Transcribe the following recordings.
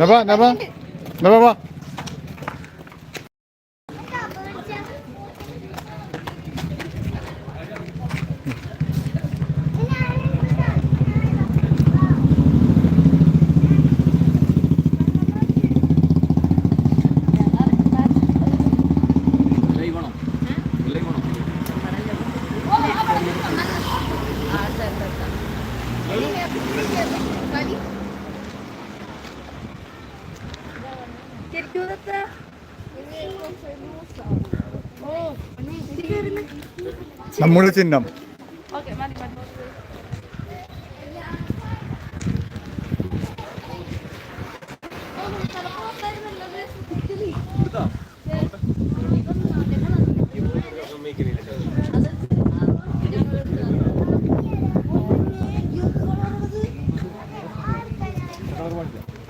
നബ നബ നബ വാ നമ്മുടെ ചിഹ്നം.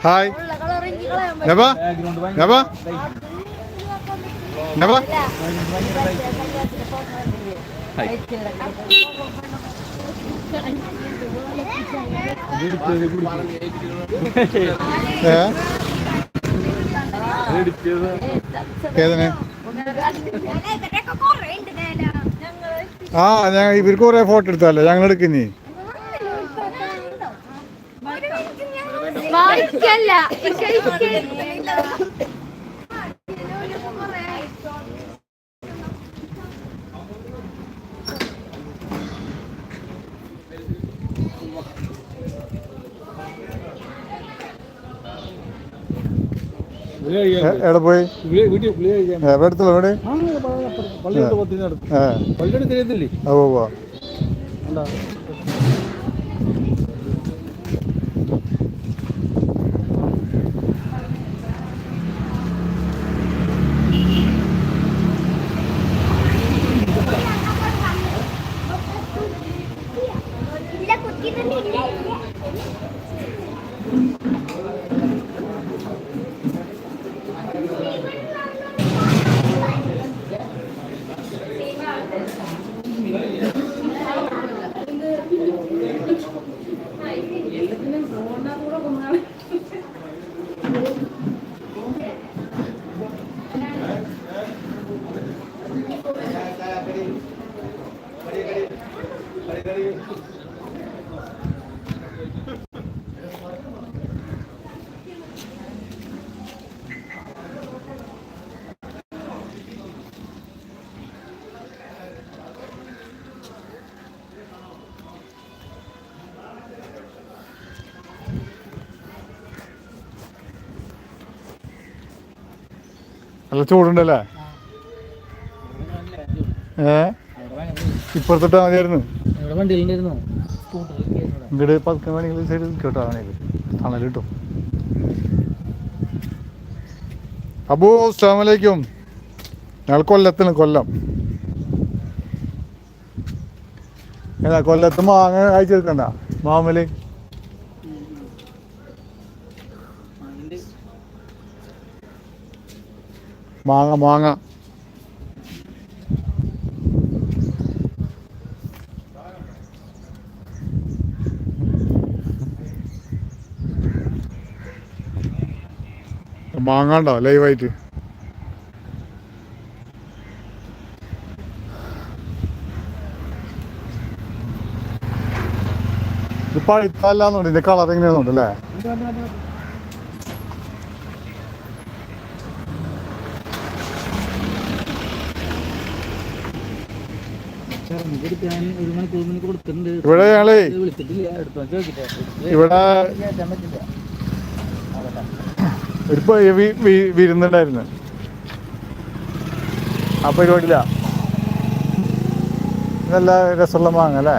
ഹായ് നബ നബ നബ ഏ? ഏതിന്? ആ ഞങ്ങൾ ഇവർക്ക് കുറെ ഫോട്ടോ എടുത്താലോ ഞങ്ങൾ എടുക്കുന്നേ വായിക്കല്ല എ- എവിടെ പോയി? എവിടെ എടുത്തുള്ള എവിടെ? ഏ പള്ളിയുടെ തിരിയത്തില്ലേ ഓ ഓ നല്ല ചൂടുണ്ടല്ലേ? ഏ? ഇപ്പുറത്തിട്ടാ മതിയായിരുന്നു. ഇവിടെ ഇങ്ങോട്ട് പതുക്കെ വേണമെങ്കിൽ സൈഡ് കേട്ടോ വേണമെങ്കിൽ തണൽ കിട്ടും. അബൂ അസ്സാമലൈക്കും ഞങ്ങൾ കൊല്ലത്തിന് കൊല്ലം. ഏതാ കൊല്ലത്ത് മാങ്ങ അയച്ചെടുക്കണ്ട മാമൽ മാങ്ങ മാങ്ങ. മാങ്ങ ഉണ്ടോ ലൈവായിട്ട് ഇപ്പൊ പഴുത്തല്ലാന്നുണ്ട് ഇതിന്റെ കളർ എങ്ങനെയാന്നുണ്ട് അല്ലേ ഇവിടെ ഞങ്ങളേ ഇവിടെ ഒരു വിരുന്നുണ്ടായിരുന്നു. ആ പരിപാടിയില്ല നല്ല രസമുള്ള മാങ്ങ അല്ലേ?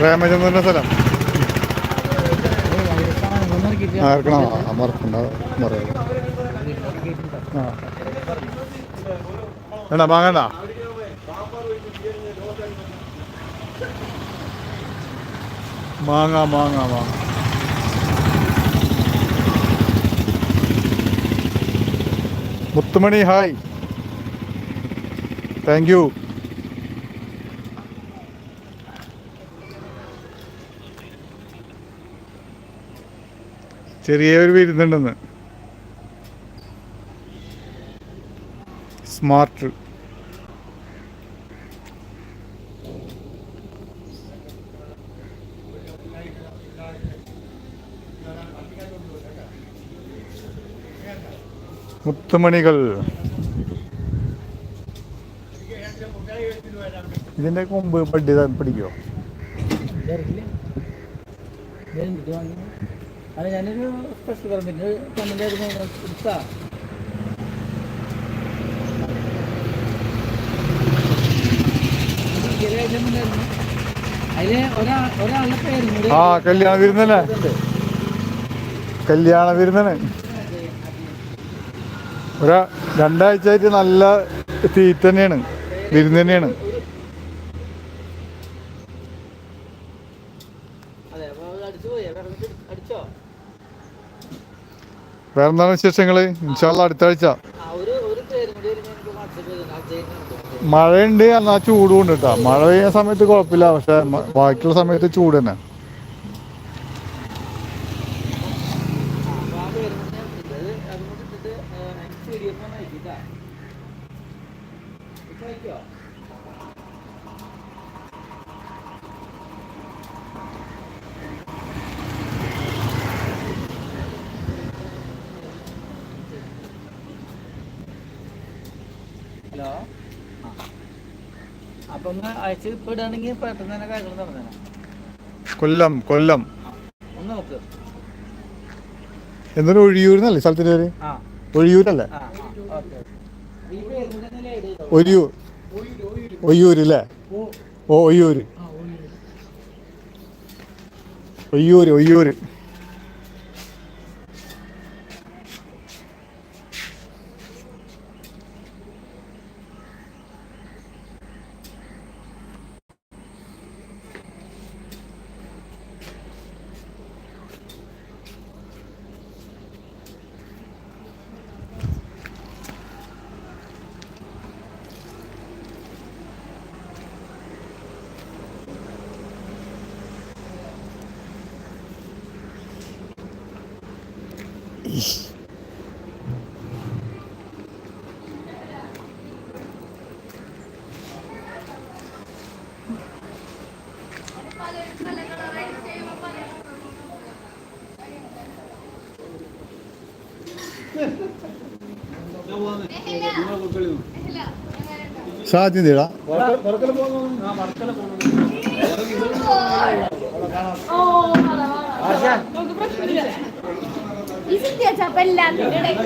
പ്രേമചന്ദ്രന്റെ സ്ഥലം? വേണ്ട മാങ്ങ മാങ്ങ മാങ്ങ. മുത്തുമണി ഹായ്. Thank you. ചെറിയൊരു വിരുന്നുണ്ടെന്ന്. സ്മാർട്ട് മുത്തുമണികൾ. ഇതിന്റെ മുമ്പ് പട്ടി പിടിക്കോ അല്ല ഞാനൊരു സ്പെഷ്യൽ പെർമിറ്റ് കമന്റ് ആയിരുന്നു എടുത്താ. ആ കല്യാണ വിരുന്നല്ലേ. കല്യാണ വിരുന്നനെ. ഒരാ രണ്ടാഴ്ചയായിട്ട് നല്ല തീറ്റ തന്നെയാണ്. വിരുന്ന് തന്നെയാണ് അതെ അപ്പൊ അത് അടിച്ചു പോയി അവിടെ കിടന്നിട്ട് അടിച്ചോ വേറെന്താണ് വിശേഷങ്ങൾ ഇൻഷാല്ല അടുത്ത ആഴ്ച. ആ ഒരു ഒരു പേരും കൂടി വരുമ്പോ എനിക്ക് വാട്സപ്പ് ചെയ്തു അജയ് മഴയുണ്ട് എന്നാൽ ചൂടും ഉണ്ട് കേട്ടോ മഴ പെയ്യുന്ന സമയത്ത് കുഴപ്പമില്ല പക്ഷെ ബാക്കിയുള്ള സമയത്ത് ചൂട് തന്നെ. Thank ആ ഹലോ? അപ്പൊ ഒന്ന് അയച്ച് ഇപ്പൊ ഇടുകയാണെങ്കിൽ പെട്ടെന്ന് തന്നെ കാര്യങ്ങൾ നടന്നേനെ. കൊല്ലം കൊല്ലം. ഒന്ന് നോക്ക്. എന്തൊരു ഒഴിയൂരുന്നല്ലേ സ്ഥലത്തിന്റെ പേര്? ആ. ഒഴിയൂരല്ലേ? ആ ഓക്കെ. ഒരിയൂർ ഒയ്യൂര് അല്ലേ ഓ ഒയ്യൂര്. ഒയ്യൂര് ഒയ്യൂര്. ഈ ചപ്പ എല്ലാത്തിന്റെ ഇടയിൽ